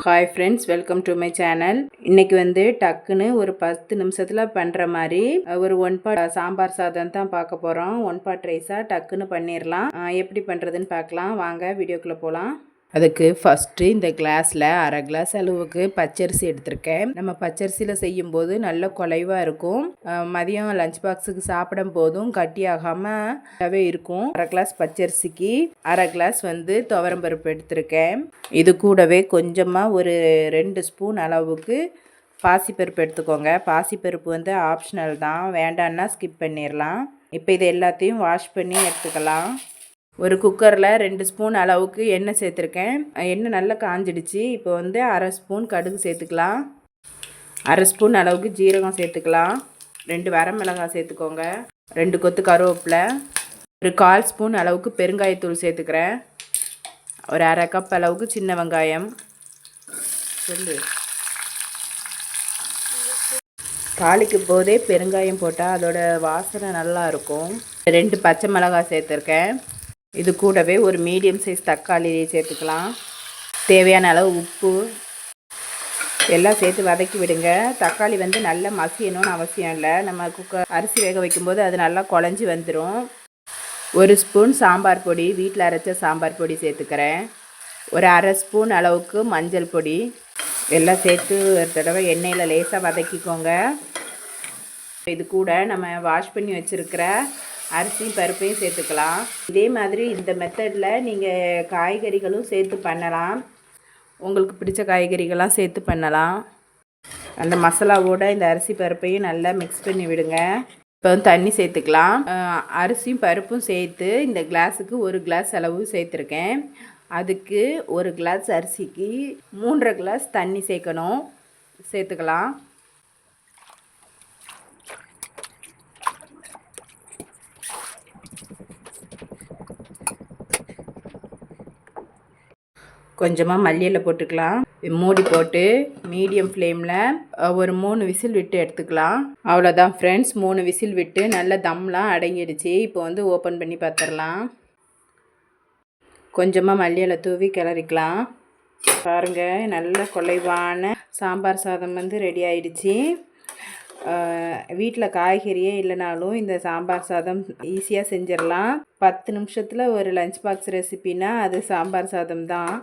Hi friends welcome to my channel இன்னைக்கு வந்து டக்குன்னு ஒரு பத்து நிமிஷத்தில் பண்ணுற மாதிரி ஒரு ஒன் பாட் சாம்பார் சாதம் தான் பார்க்க போகிறோம் ஒன் பாட் ரைஸாக டக்குன்னு பண்ணிடலாம் எப்படி பண்ணுறதுன்னு பார்க்கலாம். வாங்க வீடியோக்குள்ளே போகலாம் அதுக்கு ஃபஸ்ட்டு இந்த கிளாஸில் அரை கிளாஸ் அளவுக்கு பச்சரிசி எடுத்திருக்கேன். நம்ம பச்சரிசியில் செய்யும்போது நல்ல குலைவாக இருக்கும். மதியம் லஞ்ச் பாக்ஸுக்கு சாப்பிடும் போதும் கட்டி ஆகாமல் இருக்கும். அரை கிளாஸ் பச்சரிசிக்கு அரை கிளாஸ் வந்து துவரம்பருப்பு எடுத்திருக்கேன். இது கூடவே கொஞ்சமாக ஒரு ரெண்டு ஸ்பூன் அளவுக்கு பாசிப்பருப்பு எடுத்துக்கோங்க. பாசிப்பருப்பு வந்து ஆப்ஷனல் தான். வேண்டான்னா ஸ்கிப் பண்ணிடலாம் இப்போ இது எல்லாத்தையும் வாஷ் பண்ணி எடுத்துக்கலாம். ஒரு குக்கரில் ரெண்டு ஸ்பூன் அளவுக்கு எண்ணெய் சேர்த்துருக்கேன். எண்ணெய் நல்லா காஞ்சிடுச்சு. இப்போ வந்து அரை ஸ்பூன் கடுகு சேர்த்துக்கலாம். அரை ஸ்பூன் அளவுக்கு ஜீரகம் சேர்த்துக்கலாம். ரெண்டு வரமிளகாய் சேர்த்துக்கோங்க. ரெண்டு கொத்து கருவேப்பிலை. ஒரு கால் ஸ்பூன் அளவுக்கு பெருங்காயத்தூள் சேர்த்துக்கிறேன். ஒரு அரை கப் அளவுக்கு சின்ன வெங்காயம். சொல்லு. தாளிக்கும் போதே பெருங்காயம் போட்டால் அதோட வாசனை நல்லா இருக்கும். ரெண்டு பச்சை மிளகாய் சேர்த்துருக்கேன். இது கூடவே ஒரு மீடியம் சைஸ் தக்காளியை சேர்த்துக்கலாம். தேவையான அளவு உப்பு. எல்லாம் சேர்த்து வதக்கி விடுங்க. தக்காளி வந்து நல்லா மசியணும்னு அவசியம் இல்லை. நம்ம குக்கர் அரிசி வேக வைக்கும்போது அது நல்லா குழஞ்சி வந்துடும் ஒரு ஸ்பூன் சாம்பார் பொடி வீட்டில் அரைச்ச சாம்பார் பொடி சேர்த்துக்கிறேன். ஒரு அரை ஸ்பூன் அளவுக்கு மஞ்சள் பொடி. எல்லாம் சேர்த்து ஒரு தடவை எண்ணெயில் லேசாக வதக்கிக்கோங்க. இது கூட நம்ம வாஷ் பண்ணி வச்சுருக்கிற அரிசியும் பருப்பையும் சேர்த்துக்கலாம். இதே மாதிரி இந்த மெத்தடில் நீங்கள் காய்கறிகளும் சேர்த்து பண்ணலாம். உங்களுக்கு பிடிச்ச காய்கறிகளாம் சேர்த்து பண்ணலாம். அந்த மசாலாவோட இந்த அரிசி பருப்பையும் நல்லா மிக்ஸ் பண்ணி விடுங்க. இப்போ தண்ணி சேர்த்துக்கலாம். அரிசியும் பருப்பும் சேர்த்து இந்த கிளாஸுக்கு ஒரு கிளாஸ் அளவு சேர்த்துருக்கேன். அதுக்கு ஒரு கிளாஸ் அரிசிக்கு மூன்றரை கிளாஸ் தண்ணி சேர்க்கணும். சேர்த்துக்கலாம். கொஞ்சமாக மல்லியில் போட்டுக்கலாம். மூடி போட்டு மீடியம் ஃப்ளேமில் ஒரு மூணு விசில் விட்டு எடுத்துக்கலாம். அவ்வளோதான் ஃப்ரெண்ட்ஸ் மூணு விசில் விட்டு நல்ல தம்லாம் அடங்கிடுச்சு. இப்போ வந்து ஓப்பன் பண்ணி பார்த்துடலாம் கொஞ்சமாக மல்லியில் தூவி கிளறிக்கலாம். பாருங்கள் நல்ல குலைவான சாம்பார் சாதம் வந்து ரெடி ஆயிடுச்சு. வீட்டில் காய்கறியே இல்லைனாலும் இந்த சாம்பார் சாதம் ஈஸியாக செஞ்சிடலாம். பத்து நிமிஷத்தில் ஒரு லஞ்ச் பாக்ஸ் ரெசிபினா அது சாம்பார் சாதம் தான்.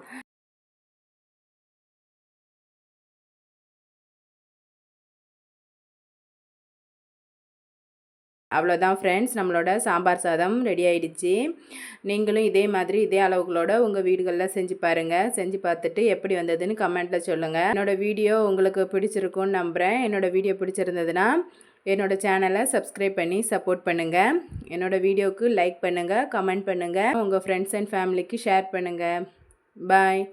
அவ்வளோதான் ஃப்ரெண்ட்ஸ் நம்மளோட சாம்பார் சாதம் ரெடி ஆயிடுச்சு. நீங்களும் இதே மாதிரி இதே அளவுகளோட உங்கள் வீடுகளில் செஞ்சு பாருங்கள் செஞ்சு பார்த்துட்டு எப்படி வந்ததுன்னு கமெண்ட்டில் சொல்லுங்கள் என்னோடய வீடியோ உங்களுக்கு பிடிச்சிருக்குன்னு நம்புகிறேன் என்னோடய வீடியோ பிடிச்சிருந்ததுன்னா என்னோடய சேனலை சப்ஸ்கிரைப் பண்ணி சப்போர்ட் பண்ணுங்கள் என்னோடய வீடியோவுக்கு லைக் பண்ணுங்கள் கமெண்ட் பண்ணுங்கள் உங்கள் ஃப்ரெண்ட்ஸ் அண்ட் ஃபேமிலிக்கு ஷேர் பண்ணுங்கள் பாய்